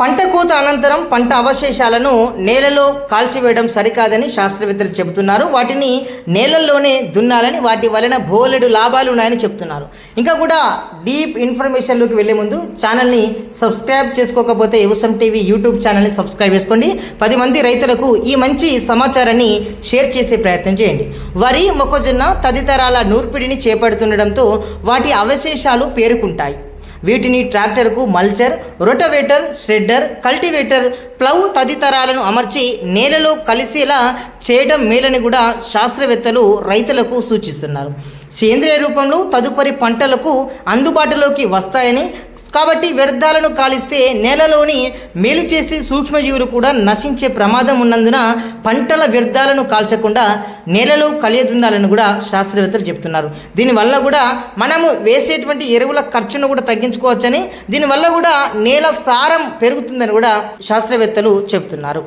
పంట కోత అనంతరం పంట అవశేషాలను నేలలో కాల్చివేయడం సరికాదని శాస్త్రవేత్తలు చెబుతున్నారు. వాటిని నేలల్లోనే దున్నాలని వాటి వలన బోలెడు లాభాలు ఉన్నాయని చెప్తున్నారు. ఇంకా కూడా డీప్ ఇన్ఫర్మేషన్లోకి వెళ్ళే ముందు ఛానల్ని సబ్స్క్రైబ్ చేసుకోకపోతే యువసం టీవీ యూట్యూబ్ ఛానల్ని సబ్స్క్రైబ్ చేసుకోండి. పది మంది రైతులకు ఈ మంచి సమాచారాన్ని షేర్ చేసే ప్రయత్నం చేయండి. వరి మొక్కజొన్న తదితరాల నూర్పిడిని చేపడుతుండడంతో వాటి అవశేషాలు పేరుకుంటాయి. వీటిని ట్రాక్టర్కు mulcher rotavator shredder cultivator plough తదితరాలను అమర్చి నేలలో కలిసేలా చేయడం మేలని కూడా శాస్త్రవేత్తలు రైతులకు సూచిస్తున్నారు. సేంద్రియ రూపంలో తదుపరి పంటలకు అందుబాటులోకి వస్తాయని కాబట్టి వ్యర్థాలను కాలిస్తే నేలలోని మేలు చేసే సూక్ష్మజీవులు కూడా నశించే ప్రమాదం ఉన్నందున పంటల వ్యర్థాలను కాల్చకుండా నేలలో కలియదుండాలని కూడా శాస్త్రవేత్తలు చెప్తున్నారు దీనివల్ల కూడా మనము వేసేటువంటి ఎరువుల ఖర్చును కూడా తగ్గించుకోవచ్చని దీనివల్ల కూడా నేల సారం పెరుగుతుందని కూడా శాస్త్రవేత్తలు చెప్తున్నారు